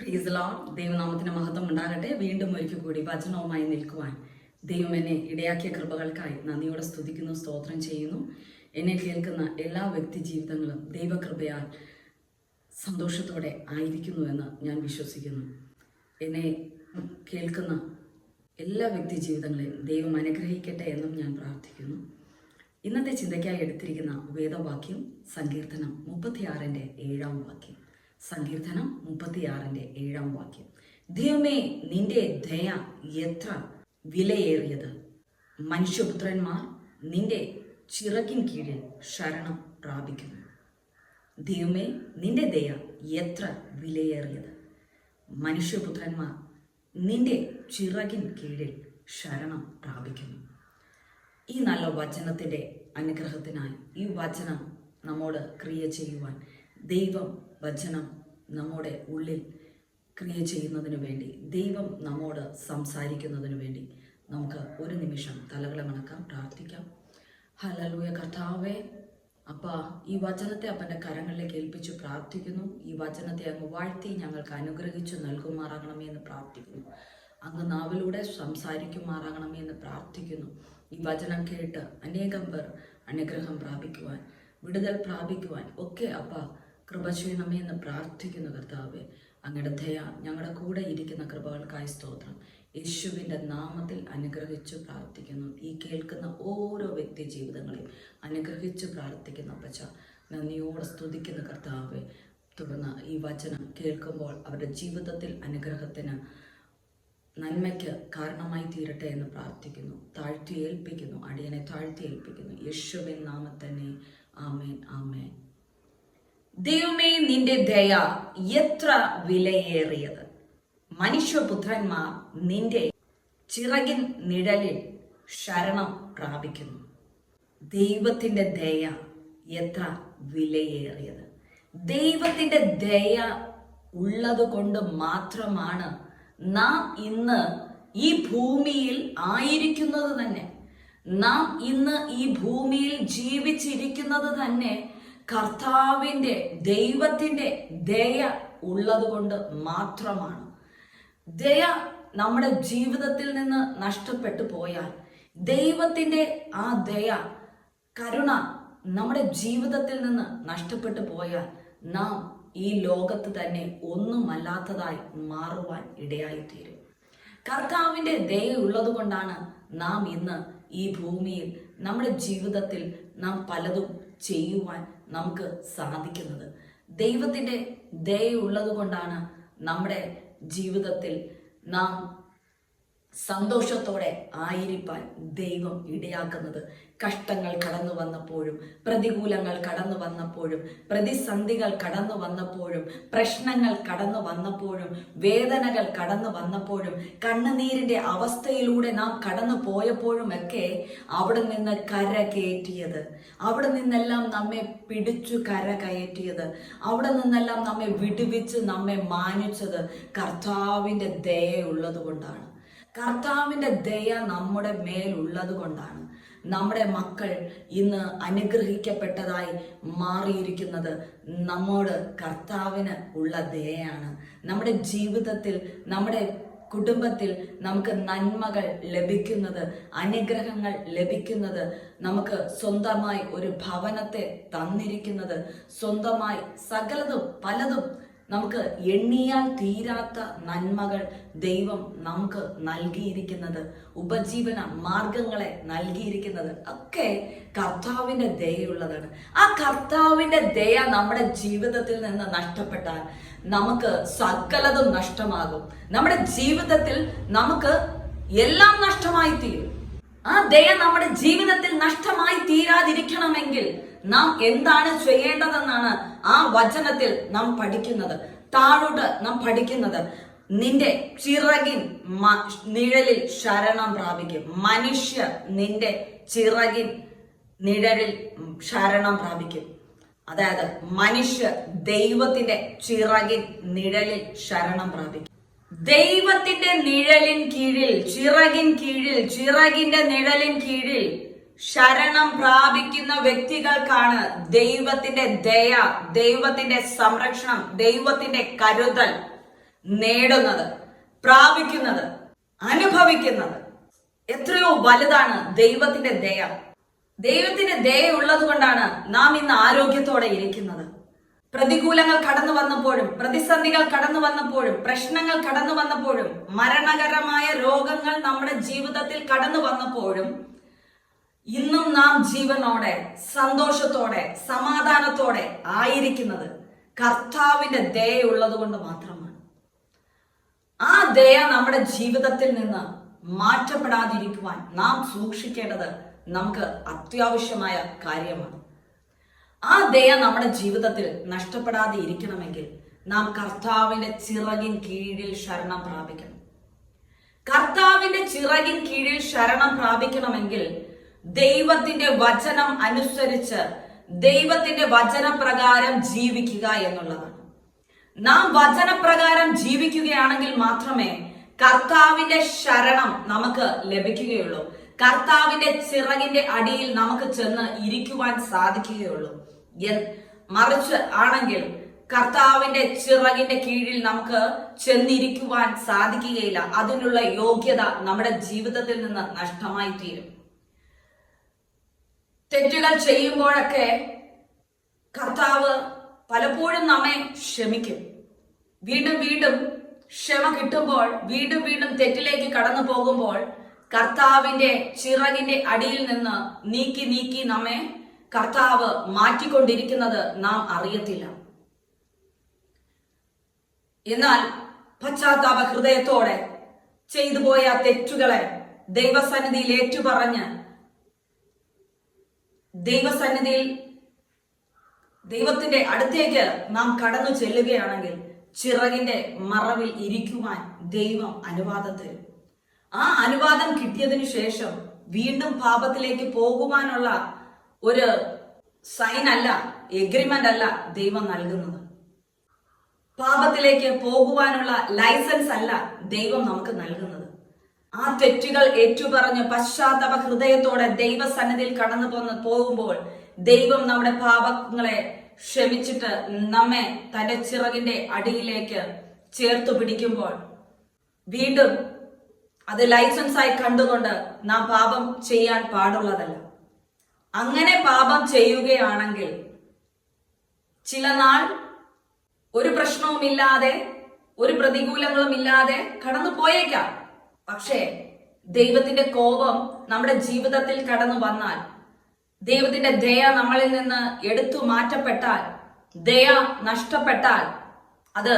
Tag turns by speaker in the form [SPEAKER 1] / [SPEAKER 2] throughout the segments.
[SPEAKER 1] പ്രീസലോ ദൈവനാമത്തിന് മഹത്വം ഉണ്ടാകട്ടെ. വീണ്ടും ഒരിക്കൽ കൂടി വചനവുമായി നിൽക്കുവാൻ ദൈവം എന്നെ ഇടയാക്കിയ കൃപകൾക്കായി നന്ദിയോടെ സ്തുതിക്കുന്നു സ്തോത്രം ചെയ്യുന്നു. എന്നെ കേൾക്കുന്ന എല്ലാ വ്യക്തി ജീവിതങ്ങളും ദൈവകൃപയാൽ സന്തോഷത്തോടെ ആയിരിക്കുന്നുവെന്ന് ഞാൻ വിശ്വസിക്കുന്നു. എന്നെ കേൾക്കുന്ന എല്ലാ വ്യക്തി ജീവിതങ്ങളെയും ദൈവം അനുഗ്രഹിക്കട്ടെ എന്നും ഞാൻ പ്രാർത്ഥിക്കുന്നു. ഇന്നത്തെ ചിന്തയ്ക്കായി എടുത്തിരിക്കുന്ന വേദവാക്യം സങ്കീർത്തനം മുപ്പത്തിയാറിന്റെ ഏഴാം വാക്യം. സങ്കീർത്തനം മുപ്പത്തിയാറിന്റെ ഏഴാം വാക്യം. ദൈവമേ നിന്റെ ദയ എത്ര വിലയേറിയത്? മനുഷ്യപുത്രന്മാർ നിന്റെ ചിറകിൻ കീഴിൽ ശരണം പ്രാപിക്കുന്നു. ദൈവമേ നിന്റെ ദയ എത്ര വിലയേറിയത്? മനുഷ്യപുത്രന്മാർ നിന്റെ ചിറകിൻ കീഴിൽ ശരണം പ്രാപിക്കുന്നു. ഈ നല്ല വചനത്തിന്റെ അനുഗ്രഹത്തിനായി ഈ വചനം നമ്മോട് ക്രിയ ചെയ്യുവാൻ ദൈവം വചനം നമ്മുടെ ഉള്ളിൽ ക്രിയ ചെയ്യുന്നതിന് വേണ്ടി ദൈവം നമ്മോട് സംസാരിക്കുന്നതിന് വേണ്ടി നമുക്ക് ഒരു നിമിഷം തലകളെ മണക്കാം പ്രാർത്ഥിക്കാം. ഹലലൂയ കർത്താവേ അപ്പ ഈ വചനത്തെ അപ്പന്റെ കരങ്ങളിലേക്ക് ഏൽപ്പിച്ച് പ്രാർത്ഥിക്കുന്നു. ഈ വചനത്തെ അങ്ങ് വാഴ്ത്തി ഞങ്ങൾക്ക് അനുഗ്രഹിച്ചു നൽകുമാറാകണമേ എന്ന് പ്രാർത്ഥിക്കുന്നു. അങ്ങ് നാവിലൂടെ സംസാരിക്കുമാറാകണമേ എന്ന് പ്രാർത്ഥിക്കുന്നു. ഈ വചനം കേട്ട് അനേകം പേർ അനുഗ്രഹം പ്രാപിക്കുവാൻ വിടുതൽ പ്രാപിക്കുവാൻ ഒക്കെ അപ്പ കൃപ ചെയ്യണമേ എന്ന് പ്രാർത്ഥിക്കുന്നു കർത്താവെ അങ്ങയുടെ ദയ ഞങ്ങളുടെ കൂടെ ഇരിക്കുന്ന കൃപകൾക്കായി സ്തോത്രം. യേശുവിന്റെ നാമത്തിൽ അനുഗ്രഹിച്ചു പ്രാർത്ഥിക്കുന്നു. ഈ കേൾക്കുന്ന ഓരോ വ്യക്തി ജീവിതങ്ങളെയും അനുഗ്രഹിച്ചു പ്രാർത്ഥിക്കുന്നു അപ്പച്ച. നന്ദിയോടെ സ്തുതിക്കുന്ന കർത്താവെ. തുടർന്ന് ഈ വചനം കേൾക്കുമ്പോൾ അവരുടെ ജീവിതത്തിൽ അനുഗ്രഹത്തിന് നന്മയ്ക്ക് കാരണമായി തീരട്ടെ എന്ന് പ്രാർത്ഥിക്കുന്നു. താഴ്ത്തി ഏൽപ്പിക്കുന്നു അടിയനെ താഴ്ത്തി ഏൽപ്പിക്കുന്നു. യേശുവിൻ നാമത്തന്നെ. ആമേൻ ആമേൻ. ദൈവമേ നിന്റെ ദയ എത്ര വിലയേറിയത്. മനുഷ്യപുത്രന്മാർ നിന്റെ ചിറകിൻ നിഴലിൽ ശരണം പ്രാപിക്കുന്നു. ദൈവത്തിന്റെ ദയ എത്ര വിലയേറിയത്. ദൈവത്തിന്റെ ദയ ഉള്ളത് കൊണ്ട് മാത്രമാണ് നാം ഇന്ന് ഈ ഭൂമിയിൽ ആയിരിക്കുന്നത് തന്നെ. നാം ഇന്ന് ഈ ഭൂമിയിൽ ജീവിച്ചിരിക്കുന്നത് തന്നെ കർത്താവിന്റെ ദൈവത്തിന്റെ ദയ ഉള്ളതുകൊണ്ട് മാത്രമാണ്. ദയ നമ്മുടെ ജീവിതത്തിൽ നിന്ന് നഷ്ടപ്പെട്ടു പോയാൽ ദൈവത്തിന്റെ ആ ദയ കരുണ നമ്മുടെ ജീവിതത്തിൽ നിന്ന് നഷ്ടപ്പെട്ടു പോയാൽ നാം ഈ ലോകത്ത് തന്നെ ഒന്നുമല്ലാത്തതായി മാറുവാൻ ഇടയായിത്തീരും. കർത്താവിന്റെ ദയ ഉള്ളതുകൊണ്ടാണ് നാം ഇന്ന് ഈ ഭൂമിയിൽ നമ്മുടെ ജീവിതത്തിൽ നാം പലതും ചെയ്യുവാൻ നമുക്ക് സാധിക്കുന്നത്. ദൈവത്തിന്റെ ദയുള്ളത് കൊണ്ടാണ് നമ്മുടെ ജീവിതത്തിൽ നാം സന്തോഷത്തോടെ ആയിരിപ്പാൻ ദൈവം ഇടയാക്കുന്നത്. കഷ്ടങ്ങൾ കടന്നു വന്നപ്പോഴും പ്രതികൂലങ്ങൾ കടന്നു വന്നപ്പോഴും പ്രതിസന്ധികൾ കടന്നു വന്നപ്പോഴും പ്രശ്നങ്ങൾ കടന്നു വന്നപ്പോഴും വേദനകൾ കടന്നു വന്നപ്പോഴും കണ്ണുനീരിന്റെ അവസ്ഥയിലൂടെ നാം കടന്നു പോയപ്പോഴും ഒക്കെ അവിടെ നിന്ന് കര കയറ്റിയത്. അവിടെ നിന്നെല്ലാം നമ്മെ പിടിച്ചു കര കയറ്റിയത്. അവിടെ നിന്നെല്ലാം നമ്മെ വിടുവിച്ച് നമ്മെ മാനിച്ചത് കർത്താവിന്റെ ദയുള്ളത് കൊണ്ടാണ് കർത്താവിന്റെ ദയ നമ്മുടെ മേലുള്ളത് കൊണ്ടാണ്. നമ്മുടെ മക്കൾ ഇന്ന് അനുഗ്രഹിക്കപ്പെട്ടതായി മാറിയിരിക്കുന്നത് നമ്മോട് കർത്താവിന് ഉള്ള ദയയാണ്. നമ്മുടെ ജീവിതത്തിൽ നമ്മുടെ കുടുംബത്തിൽ നമുക്ക് നന്മകൾ ലഭിക്കുന്നത് അനുഗ്രഹങ്ങൾ ലഭിക്കുന്നത് നമുക്ക് സ്വന്തമായി ഒരു ഭവനത്തെ തന്നിരിക്കുന്നത് സ്വന്തമായി സകലതും പലതും നമുക്ക് എണ്ണിയാൽ തീരാത്ത നന്മകൾ ദൈവം നമുക്ക് നൽകിയിരിക്കുന്നത് ഉപജീവന മാർഗങ്ങളെ നൽകിയിരിക്കുന്നത് ഒക്കെ കർത്താവിന്റെ ദയുള്ളതാണ് ആ കർത്താവിന്റെ ദയ നമ്മുടെ ജീവിതത്തിൽ നിന്ന് നഷ്ടപ്പെട്ടാൽ നമുക്ക് സകലതും നഷ്ടമാകും. നമ്മുടെ ജീവിതത്തിൽ നമുക്ക് എല്ലാം നഷ്ടമായി തീരും ആ ദയ നമ്മുടെ ജീവിതത്തിൽ നഷ്ടമായി തീരാതിരിക്കണമെങ്കിൽ നാം എന്താണ് ചെയ്യേണ്ടതെന്നാണ് ആ വചനത്തിൽ നാം പഠിക്കുന്നത്. താഴോട്ട് നാം പഠിക്കുന്നത്. നിന്റെ ചിറകിൻ നിഴലിൽ ശരണം പ്രാപിക്കും. മനുഷ്യ നിന്റെ ചിറകിൻ നിഴലിൽ ശരണം പ്രാപിക്കും. അതായത് മനുഷ്യ ദൈവത്തിന്റെ ചിറകിൻ നിഴലിൽ ശരണം പ്രാപിക്കും. ദൈവത്തിന്റെ നിഴലിൻ കീഴിൽ ചിറകിൻ കീഴിൽ ചിറകിന്റെ നിഴലിൻ കീഴിൽ ശരണം പ്രാപിക്കുന്ന വ്യക്തികൾക്കാണ് ദൈവത്തിന്റെ ദയ ദൈവത്തിന്റെ സംരക്ഷണം ദൈവത്തിന്റെ കരുതൽ നേടുന്നത് പ്രാപിക്കുന്നത് അനുഭവിക്കുന്നത്. എത്രയോ വലുതാണ് ദൈവത്തിന്റെ ദയ. ദൈവത്തിന്റെ ദയ ഉള്ളത് കൊണ്ടാണ് നാം ഇന്ന് ആരോഗ്യത്തോടെ ഇരിക്കുന്നത്. പ്രതികൂലങ്ങൾ കടന്നു വന്നപ്പോഴും പ്രതിസന്ധികൾ കടന്നു വന്നപ്പോഴും പ്രശ്നങ്ങൾ കടന്നു വന്നപ്പോഴും മരണകരമായ രോഗങ്ങൾ നമ്മുടെ ജീവിതത്തിൽ കടന്നു വന്നപ്പോഴും ഇന്നും നാം ജീവനോടെ സന്തോഷത്തോടെ സമാധാനത്തോടെ ആയിരിക്കുന്നത് കർത്താവിന്റെ ദയുള്ളത് കൊണ്ട് മാത്രമാണ്. ആ ദയ നമ്മുടെ ജീവിതത്തിൽ നിന്ന് മാറ്റപ്പെടാതിരിക്കുവാൻ നാം സൂക്ഷിക്കേണ്ടത് നമുക്ക് അത്യാവശ്യമായ കാര്യമാണ്. ആ ദയ നമ്മുടെ ജീവിതത്തിൽ നഷ്ടപ്പെടാതെ ഇരിക്കണമെങ്കിൽ നാം കർത്താവിന്റെ ചിറകിൻ കീഴിൽ ശരണം പ്രാപിക്കണം. കർത്താവിന്റെ ചിറകിൻ കീഴിൽ ശരണം പ്രാപിക്കണമെങ്കിൽ ദൈവത്തിന്റെ വചനം അനുസരിച്ച് ദൈവത്തിന്റെ വചനപ്രകാരം ജീവിക്കുക എന്നുള്ളതാണ്. നാം വചനപ്രകാരം ജീവിക്കുകയാണെങ്കിൽ മാത്രമേ കർത്താവിന്റെ ശരണം നമുക്ക് ലഭിക്കുകയുള്ളൂ. കർത്താവിന്റെ ചിറകിന്റെ അടിയിൽ നമുക്ക് ചെന്ന് ഇരിക്കുവാൻ സാധിക്കുകയുള്ളൂ. മറിച്ച് ആണെങ്കിൽ കർത്താവിന്റെ ചിറകിന്റെ കീഴിൽ നമുക്ക് ചെന്നിരിക്കുവാൻ സാധിക്കുകയില്ല. അതിനുള്ള യോഗ്യത നമ്മുടെ ജീവിതത്തിൽ നിന്ന് നഷ്ടമായി തീരും തെറ്റുകൾ ചെയ്യുമ്പോഴൊക്കെ കർത്താവ് പലപ്പോഴും നമ്മെ ക്ഷമിക്കും. വീണ്ടും വീണ്ടും ക്ഷമ കിട്ടുമ്പോൾ വീണ്ടും വീണ്ടും തെറ്റിലേക്ക് കടന്നു പോകുമ്പോൾ കർത്താവിന്റെ ചിറകിന്റെ അടിയിൽ നിന്ന് നീക്കി നീക്കി നമ്മെ കർത്താവ് മാറ്റിക്കൊണ്ടിരിക്കുന്നത് നാം അറിയത്തില്ല. എന്നാൽ പശ്ചാത്താപ ഹൃദയത്തോടെ ചെയ്തു പോയ തെറ്റുകളെ ദൈവസന്നിധിയിൽ ഏറ്റുപറഞ്ഞ് ദൈവസന്നിധിയിൽ ദൈവത്തിന്റെ അടുത്തേക്ക് നാം കടന്നു ചെല്ലുകയാണെങ്കിൽ ചിറകിന്റെ മറവിൽ ഇരിക്കുവാൻ ദൈവം അനുവാദം തരും. ആ അനുവാദം കിട്ടിയതിനു ശേഷം വീണ്ടും പാപത്തിലേക്ക് പോകുവാനുള്ള ഒരു സൈൻ അല്ല എഗ്രിമെന്റ് അല്ല ദൈവം നൽകുന്നത്. പാപത്തിലേക്ക് പോകുവാനുള്ള ലൈസൻസ് അല്ല ദൈവം നമുക്ക് നൽകുന്നത്. ആ തെറ്റുകൾ ഏറ്റുപറഞ്ഞ് പശ്ചാത്തപ ഹൃദയത്തോടെ ദൈവസന്നിധിയിൽ കടന്നു പോന്ന് പോകുമ്പോൾ ദൈവം നമ്മുടെ പാപങ്ങളെ ക്ഷമിച്ചിട്ട് നമ്മെ തന്റെ ചിറകിന്റെ അടിയിലേക്ക് ചേർത്ത് പിടിക്കുമ്പോൾ വീണ്ടും അത് ലൈസൻസ് ആയി കണ്ടുകൊണ്ട് നാം പാപം ചെയ്യാൻ പാടുള്ളതല്ല. അങ്ങനെ പാപം ചെയ്യുകയാണെങ്കിൽ ചില നാൾ ഒരു പ്രശ്നവുമില്ലാതെ ഒരു പ്രതികൂലങ്ങളും ഇല്ലാതെ കടന്നു പോയേക്കാം പക്ഷേ ദൈവത്തിന്റെ കോപം നമ്മുടെ ജീവിതത്തിൽ കടന്നു വന്നാൽ ദൈവത്തിന്റെ ദയ നമ്മളിൽ നിന്ന് എടുത്തു മാറ്റപ്പെട്ടാൽ ദയ നഷ്ടപ്പെട്ടാൽ അത്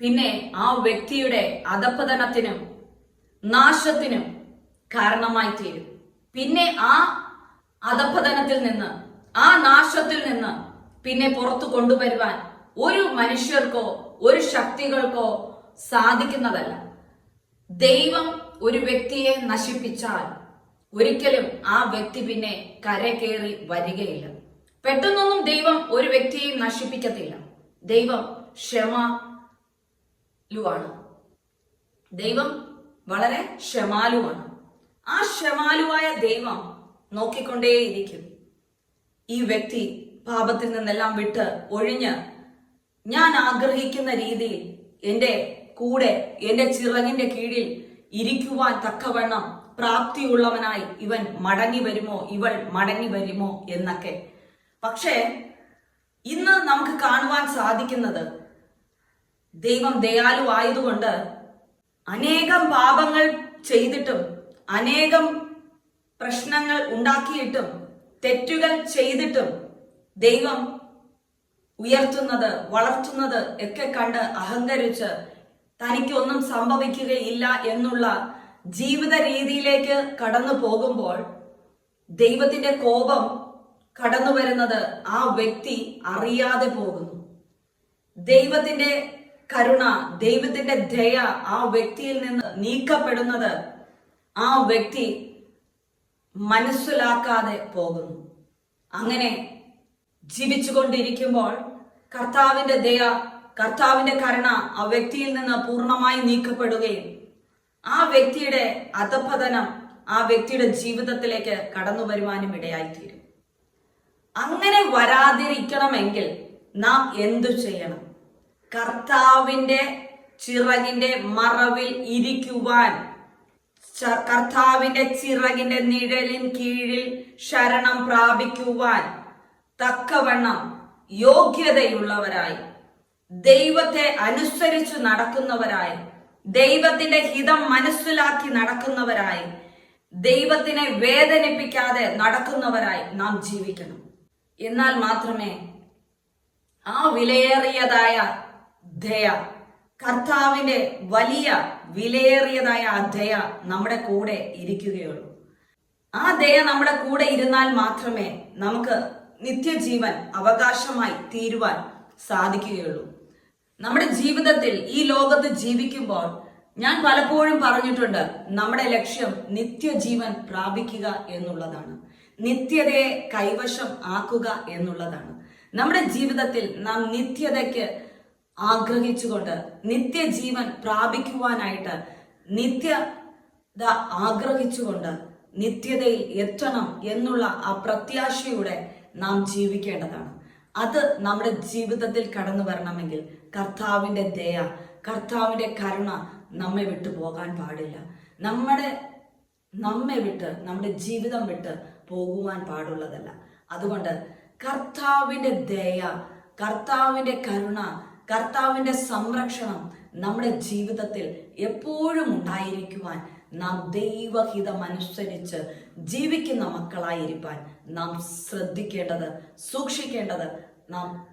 [SPEAKER 1] പിന്നെ ആ വ്യക്തിയുടെ അധപ്പതനത്തിനും നാശത്തിനും കാരണമായി തീരും. പിന്നെ ആ അധപ്പതനത്തിൽ നിന്ന് ആ നാശത്തിൽ നിന്ന് പിന്നെ പുറത്തു കൊണ്ടുവരുവാൻ ഒരു മനുഷ്യർക്കോ ഒരു ശക്തികൾക്കോ സാധിക്കുന്നതല്ല. ദൈവം ഒരു വ്യക്തിയെ നശിപ്പിച്ചാൽ ഒരിക്കലും ആ വ്യക്തി പിന്നെ കരകേറി വരികയില്ല. പെട്ടെന്നൊന്നും ദൈവം ഒരു വ്യക്തിയെയും നശിപ്പിക്കത്തില്ല. ദൈവം ക്ഷമാലുവാണ്. ദൈവം വളരെ ക്ഷമാലുവാണ്. ആ ക്ഷമാലുവായ ദൈവം നോക്കിക്കൊണ്ടേയിരിക്കും. ഈ വ്യക്തി പാപത്തിൽ നിന്നെല്ലാം വിട്ട് ഒഴിഞ്ഞ് ഞാൻ ആഗ്രഹിക്കുന്ന രീതിയിൽ എന്റെ കൂടെ എന്റെ ചിറകിന്റെ കീഴിൽ ഇരിക്കുവാൻ തക്കവണ്ണം പ്രാപ്തിയുള്ളവനായി ഇവൻ മടങ്ങി വരുമോ? ഇവൾ മടങ്ങി വരുമോ? എന്നൊക്കെ. പക്ഷേ ഇന്ന് നമുക്ക് കാണുവാൻ സാധിക്കുന്നത് ദൈവം ദയാലു ആയതുകൊണ്ട് അനേകം പാപങ്ങൾ ചെയ്തിട്ടും അനേകം പ്രശ്നങ്ങൾ ഉണ്ടാക്കിയിട്ടും തെറ്റുകൾ ചെയ്തിട്ടും ദൈവം ഉയർത്തുന്നത് വളർത്തുന്നത് ഒക്കെ കണ്ട് അഹങ്കരിച്ച് തനിക്കൊന്നും സംഭവിക്കുകയില്ല എന്നുള്ള ജീവിത രീതിയിലേക്ക് കടന്നു പോകുമ്പോൾ ദൈവത്തിന്റെ കോപം കടന്നു വരുന്നത് ആ വ്യക്തി അറിയാതെ പോകുന്നു. ദൈവത്തിന്റെ കരുണ ദൈവത്തിന്റെ ദയ ആ വ്യക്തിയിൽ നിന്ന് നീക്കപ്പെടുന്നത് ആ വ്യക്തി മനസ്സിലാക്കാതെ പോകുന്നു. അങ്ങനെ ജീവിച്ചുകൊണ്ടിരിക്കുമ്പോൾ കർത്താവിന്റെ ദയ കർത്താവിന്റെ കരുണ ആ വ്യക്തിയിൽ നിന്ന് പൂർണമായി നീക്കപ്പെടുകയും ആ വ്യക്തിയുടെ അധപതനം ആ വ്യക്തിയുടെ ജീവിതത്തിലേക്ക് കടന്നു വരുവാനും ഇടയായിത്തീരും. അങ്ങനെ വരാതിരിക്കണമെങ്കിൽ നാം എന്തു ചെയ്യണം? കർത്താവിന്റെ ചിറകിന്റെ മറവിൽ ഇരിക്കുവാൻ കർത്താവിന്റെ ചിറകിന്റെ നിഴലിൻ കീഴിൽ ശരണം പ്രാപിക്കുവാൻ തക്കവണ്ണം യോഗ്യതയുള്ളവരായി ദൈവത്തെ അനുസരിച്ചു നടക്കുന്നവരായി. ദൈവത്തിന്റെ ഹിതം മനസ്സിലാക്കി നടക്കുന്നവരായി. ദൈവത്തിനെ വേദനിപ്പിക്കാതെ നടക്കുന്നവരായി നാം ജീവിക്കണം. എന്നാൽ മാത്രമേ ആ വിലയേറിയതായ ദയ കർത്താവിന്റെ വലിയ വിലയേറിയതായ ആ ദയ നമ്മുടെ കൂടെ ഇരിക്കുകയുള്ളൂ. ആ ദയ നമ്മുടെ കൂടെ ഇരുന്നാൽ മാത്രമേ നമുക്ക് നിത്യജീവൻ അവകാശമായി തീരുവാൻ സാധിക്കുകയുള്ളൂ. നമ്മുടെ ജീവിതത്തിൽ ഈ ലോകത്ത് ജീവിക്കുമ്പോൾ ഞാൻ പലപ്പോഴും പറഞ്ഞിട്ടുണ്ട് നമ്മുടെ ലക്ഷ്യം നിത്യജീവൻ പ്രാപിക്കുക എന്നുള്ളതാണ്. നിത്യതയെ കൈവശം ആക്കുക എന്നുള്ളതാണ്. നമ്മുടെ ജീവിതത്തിൽ നാം നിത്യതയ്ക്ക് ആഗ്രഹിച്ചുകൊണ്ട് നിത്യജീവൻ പ്രാപിക്കുവാനായിട്ട് നിത്യത ആഗ്രഹിച്ചുകൊണ്ട് നിത്യതയിൽ എത്തണം എന്നുള്ള ആ പ്രത്യാശയുടെ നാം ജീവിക്കേണ്ടതാണ്. അത് നമ്മുടെ ജീവിതത്തിൽ കടന്നു വരണമെങ്കിൽ കർത്താവിന്റെ ദയ കർത്താവിന്റെ കരുണ നമ്മെ വിട്ടു പോകാൻ പാടില്ല. നമ്മുടെ നമ്മെ വിട്ട് നമ്മുടെ ജീവിതം വിട്ട് പോകുവാൻ പാടുള്ളതല്ല. അതുകൊണ്ട് കർത്താവിന്റെ ദയ കർത്താവിന്റെ കരുണ കർത്താവിന്റെ സംരക്ഷണം നമ്മുടെ ജീവിതത്തിൽ എപ്പോഴും ഉണ്ടായിരിക്കുവാൻ നാം ദൈവഹിതമനുസരിച്ച് ജീവിക്കുന്ന മക്കളായിരിക്കാൻ നാം ശ്രദ്ധിക്കേണ്ടത് സൂക്ഷിക്കേണ്ടത് നാം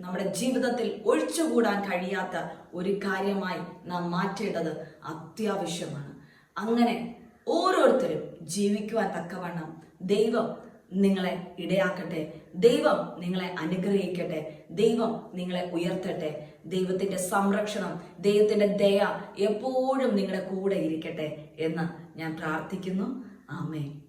[SPEAKER 1] നമ്മുടെ ജീവിതത്തിൽ ഒഴിച്ചുകൂടാൻ കഴിയാത്ത ഒരു കാര്യമായി നാം മാറ്റേണ്ടത് അത്യാവശ്യമാണ്. അങ്ങനെ ഓരോരുത്തരും ജീവിക്കുവാൻ തക്കവണ്ണം ദൈവം നിങ്ങളെ ഇടയാക്കട്ടെ ദൈവം നിങ്ങളെ അനുഗ്രഹിക്കട്ടെ ദൈവം നിങ്ങളെ ഉയർത്തട്ടെ ദൈവത്തിന്റെ സംരക്ഷണം ദൈവത്തിന്റെ ദയ എപ്പോഴും നിങ്ങളുടെ കൂടെ ഇരിക്കട്ടെ എന്ന് ഞാൻ പ്രാർത്ഥിക്കുന്നു. ആമേൻ.